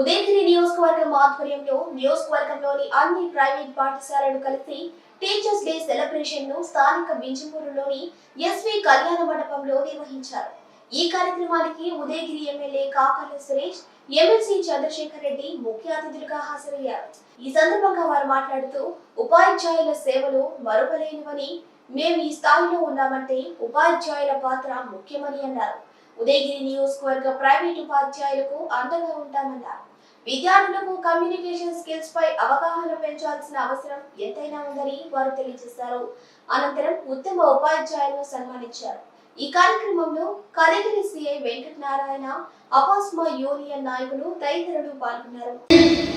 ఉదయగిరి నియోజకవర్గం ఆధ్వర్యంలో నియోజకవర్గంలోని అన్ని ప్రైవేట్ పాఠశాలలు కలిసి టీచర్స్ డే సెలబ్రేషన్ను స్థానిక బింజమూరులోని ఎస్వి కళ్యాణ మండపంలో నిర్వహించారు. ఈ కార్యక్రమానికి ఉదయగిరి ఎమ్మెల్యే కాకర్ల సురేష్ ఎమ్మెల్సీ చంద్రశేఖర్ రెడ్డి ముఖ్య అతిథులుగా హాజరయ్యారు. ఈ సందర్భంగా వారు మాట్లాడుతూ ఉపాధ్యాయుల సేవలు మరువలేనివని మేము ఈ స్థాయిలో ఉన్నామంటే ఉపాధ్యాయుల పాత్ర ముఖ్యమని అన్నారు. ఉదయగిరి నియోజకవర్గ ప్రైవేట్ ఉపాధ్యాయులకు అండగా ఉంటామన్నారు. విద్యార్థులకు కమ్యూనికేషన్ స్కిల్స్ పై అవగాహన పెంచాల్సిన అవసరం ఎంతైనా ఉందని వారు తెలియజేశారు అనంతరం ఉత్తమ ఉపాధ్యాయులను సన్మానించారు ఈ కార్యక్రమంలో కరిగిరి సిఐ వెంకటనారాయణ అపాస్మా యూనియన్ నాయకులు తదితరులు పాల్గొన్నారు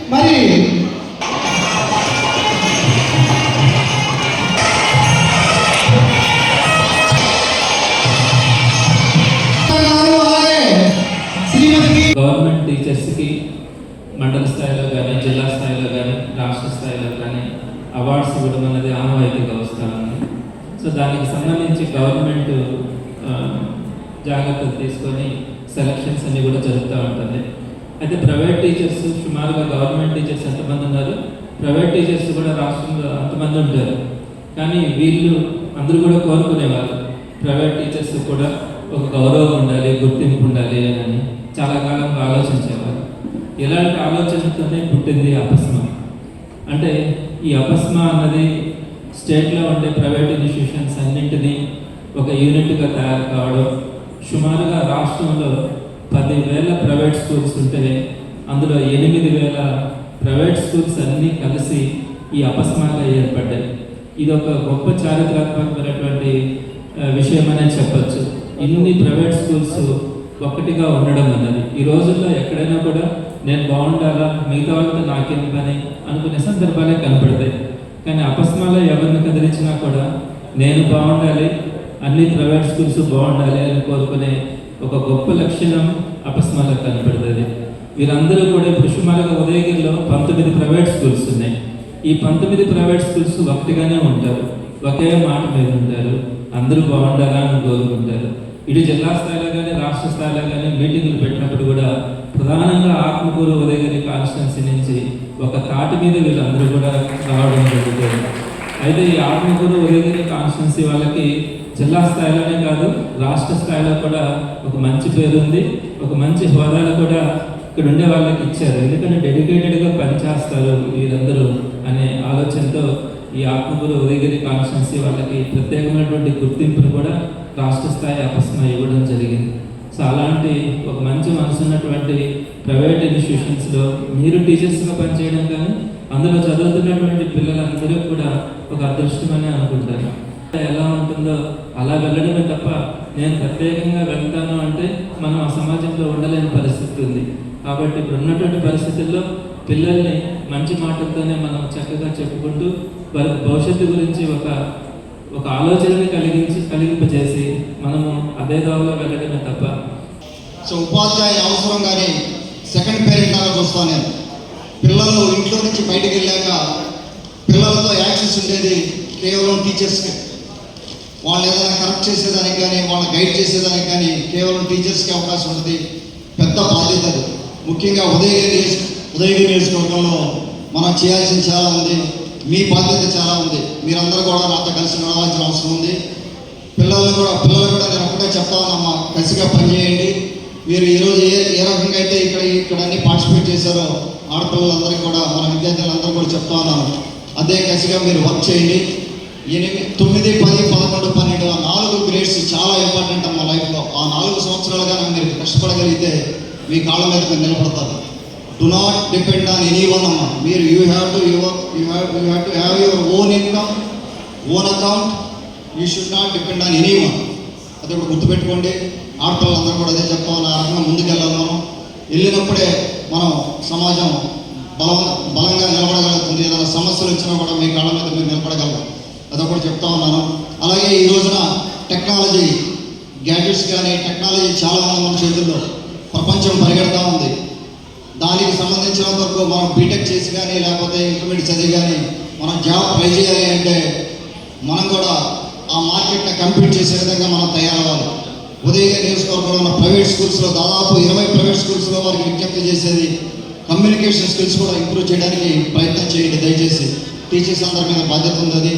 మరి గవర్నమెంట్ టీచర్స్కి మండల స్థాయిలో కానీ జిల్లా స్థాయిలో కానీ రాష్ట్ర స్థాయిలో కానీ అవార్డ్స్ ఇవ్వడం అనేది ఆనవాయితీగా వస్తూ ఉంది. సో దానికి సంబంధించి గవర్నమెంట్ జాగ్రత్తలు తీసుకొని సెలక్షన్స్ అన్ని కూడా జరుగుతూ ఉంటుంది. అయితే ప్రైవేట్ టీచర్స్ సుమారుగా గవర్నమెంట్ టీచర్స్ ఎంతమంది ఉన్నారు? ప్రైవేట్ టీచర్స్ కూడా రాష్ట్రంలో అంతమంది ఉంటారు. కానీ వీళ్ళు అందరూ కూడా కోరుకునేవారు. ప్రైవేట్ టీచర్స్ కూడా ఒక గౌరవం ఉండాలి గుర్తింపు ఉండాలి అని చాలా కాలంగా ఆలోచించేవారు. ఎలాంటి ఆలోచనతోనే పుట్టింది అపస్మ అంటే ఈ అపస్మ అన్నది స్టేట్లో ఉండే ప్రైవేట్ ఇన్స్టిట్యూషన్స్ అన్నింటిని ఒక యూనిట్గా తయారు కావడం సుమారుగా రాష్ట్రంలో పదివేల ప్రైవేట్ స్కూల్స్ ఉంటే అందులో ఎనిమిది వేల ప్రైవేట్ స్కూల్స్ అన్నీ కలిసి ఈ అపస్మాగా ఏర్పడ్డాయి. ఇది ఒక గొప్ప చారిత్రాత్మకమైనటువంటి విషయమనే విషయం అనే చెప్పచ్చు. ఇన్ని ప్రైవేట్ స్కూల్స్ ఒక్కటిగా ఉండడం అన్నది. ఈ రోజుల్లో ఎక్కడైనా కూడా నేను బాగుండాలా? మిగతా వాళ్ళతో నాకేం పని? అనుకునే సందర్భాలే కనపడతాయి కానీ అపస్మాలో ఎవరిని కదిలించినా కూడా నేను బాగుండాలి అన్ని ప్రైవేట్ స్కూల్స్ బాగుండాలి అని కోరుకునే ఒక గొప్ప లక్షణం అపస్మాలకు కనపడుతుంది వీరందరూ కూడా ఇప్పుడు సుమారుగా ఉదయగిరిలో పంతొమ్మిది ప్రైవేట్ స్కూల్స్ ఉన్నాయి. ఈ పంతొమ్మిది ప్రైవేట్ స్కూల్స్ ఒకటిగానే ఉంటారు. ఒకే మాట మీద ఉంటారు. అందరూ బాగుండాలా అని కోరుకుంటారు. ఇటు జిల్లా స్థాయిలో కానీ రాష్ట్ర స్థాయిలో కానీ మీటింగులు పెట్టినప్పుడు కూడా ప్రధానంగా ఆత్మకూరు ఉదయగిరి కాన్స్టిట్యున్సీ నుంచి ఒక తాటి మీద వీళ్ళందరూ కూడా రావడం జరుగుతుంది అయితే ఈ ఆత్మకూరు ఉదయగిరి కాన్స్టిట్యున్సీ వాళ్ళకి జిల్లా స్థాయిలోనే కాదు రాష్ట్ర స్థాయిలో కూడా ఒక మంచి పేరు ఉంది. ఒక మంచి హోదాలు కూడా ఇక్కడ ఉండే వాళ్ళకి ఇచ్చారు. ఎందుకంటే డెడికేటెడ్గా పనిచేస్తారు వీరందరూ అనే ఆలోచనతో ఈ ఆత్మకూరు ఉదయగిరి కాన్స్టిట్యున్సీ వాళ్ళకి ప్రత్యేకమైనటువంటి గుర్తింపును కూడా రాష్ట్ర స్థాయి అపస్మ ఇవ్వడం జరిగింది. సో అలాంటి ఒక మంచి మనసు ఉన్నటువంటి ప్రైవేట్ ఇన్స్టిట్యూషన్స్లో మీరు టీచర్స్గా పనిచేయడం కానీ అందులో చదువుతున్నటువంటి పిల్లలందరూ కూడా ఒక అదృష్టమని అనుకుంటారు. ఎలా ఉంటుందో అలా వెళ్ళడమే తప్ప నేను ప్రత్యేకంగా వెళ్తాను అంటే మనం ఆ సమాజంలో ఉండలేని పరిస్థితి ఉంది. కాబట్టి ఇప్పుడు ఉన్నటువంటి పరిస్థితుల్లో పిల్లల్ని మంచి మాటలతోనే మనం చక్కగా చెప్పుకుంటూ వారి భవిష్యత్తు గురించి ఒక ఒక ఆలోచనని కలిగించి కలిగింపజేసి మనము అదే దారిలో వెళ్ళడమే తప్ప సో ఉపాధ్యాయ అవసరం కానీ సెకండ్ పేరెంట్ లాగా చూస్తాను నేను. పిల్లలు ఇంట్లో నుంచి బయటకు వెళ్ళాక పిల్లలతో యాక్సెస్ ఉండేది కేవలం టీచర్స్కి వాళ్ళు ఏదైనా కరెక్ట్ చేసేదానికి కానీ వాళ్ళని గైడ్ చేసేదానికి కానీ కేవలం టీచర్స్కి అవకాశం ఉంటుంది. పెద్ద బాధ్యత ముఖ్యంగా ఉదయగిరి ఉదయగిరి నియోజకవర్గంలో మనం చేయాల్సిన చాలా ఉంది. మీ బాధ్యత చాలా ఉంది. మీరందరూ కూడా నాతో కలిసి నడవాల్సిన అవసరం ఉంది. పిల్లల్ని కూడా పిల్లలు కూడా నేను ఒకటే చెప్తా ఉన్నామ్మా కసిగా పనిచేయండి. మీరు ఈరోజు ఏ ఏ రకంగా అయితే ఇక్కడ ఇక్కడ అన్ని పార్టిసిపేట్ చేశారో ఆడపిల్లలందరికీ కూడా మన విద్యార్థులందరూ కూడా చెప్తా ఉన్నాను. అదే కసిగా మీరు వర్క్ చేయండి. ఎనిమిది తొమ్మిది పది పదకొండు పన్నెండు ఆ నాలుగు గ్రేడ్స్ చాలా ఇంపార్టెంట్ అమ్మ లైఫ్లో. ఆ నాలుగు సంవత్సరాలుగా మీరు కష్టపడగలిగితే మీ కాళ్ళ మీద మీరు నిలబడతారు. Do not depend on anyone అమ్మ మీరు you have to your you have you have to have your own income own account you should not depend on anyone అది కూడా గుర్తుపెట్టుకోండి. ఆడపిల్లలందరూ కూడా అదే చెప్తామని ఆ రకంగా ముందుకెళ్ళాలి మనం. వెళ్ళినప్పుడే మనం సమాజం బలం బలంగా నిలబడగలుగుతుంది. ఏదైనా సమస్యలు వచ్చినా కూడా మీ కాళ్ళ మీద మీరు నిలబడగలరు. అదొకటి చెప్తా ఉన్నాను. అలాగే ఈ రోజున టెక్నాలజీ గ్యాడ్జెట్స్ కానీ టెక్నాలజీ చాలా మన చేతుల్లో ప్రపంచం పరిగెడతా ఉంది. దానికి సంబంధించిన వరకు మనం బీటెక్ చేసి కానీ లేకపోతే ఇంటర్మీడియట్ చదివి కానీ మనం జాబ్ ట్రై చేయాలి అంటే మనం కూడా ఆ మార్కెట్ని కంపీట్ చేసే విధంగా మనం తయారవ్వాలి. ఉదయం నియోజకవర్గంలో ఉన్న ప్రైవేట్ స్కూల్స్లో దాదాపు ఇరవై ప్రైవేట్ స్కూల్స్లో వారికి విజ్ఞప్తి చేసేది కమ్యూనికేషన్ స్కిల్స్ కూడా ఇంప్రూవ్ చేయడానికి ప్రయత్నం చేయండి దయచేసి. టీచర్స్ అందరి మీద బాధ్యత ఉంది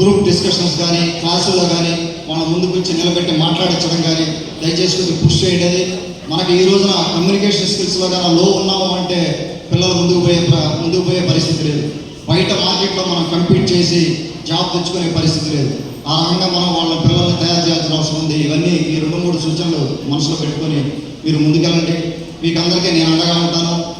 గ్రూప్ డిస్కషన్స్ కానీ క్లాసుల్లో కానీ మన ముందుకు వచ్చి నిలబెట్టి మాట్లాడించడం కానీ దయచేసి కొంచెం పుష్ చేయడది మనకి ఈ రోజున కమ్యూనికేషన్ స్కిల్స్లో కానీ లో ఉన్నాము అంటే పిల్లలు ముందుకు పోయే ముందుకు పోయే పరిస్థితి లేదు. బయట మార్కెట్లో మనం కంపీట్ చేసి జాబ్ తెచ్చుకునే పరిస్థితి లేదు. ఆ రకంగా మనం వాళ్ళ పిల్లల్ని తయారు చేయాల్సిన అవసరం ఉంది. ఇవన్నీ ఈ రెండు మూడు సూచనలు మనసులో పెట్టుకొని మీరు ముందుకెళ్ళండి. మీకు అందరికీ నేను అండగా ఉంటాను.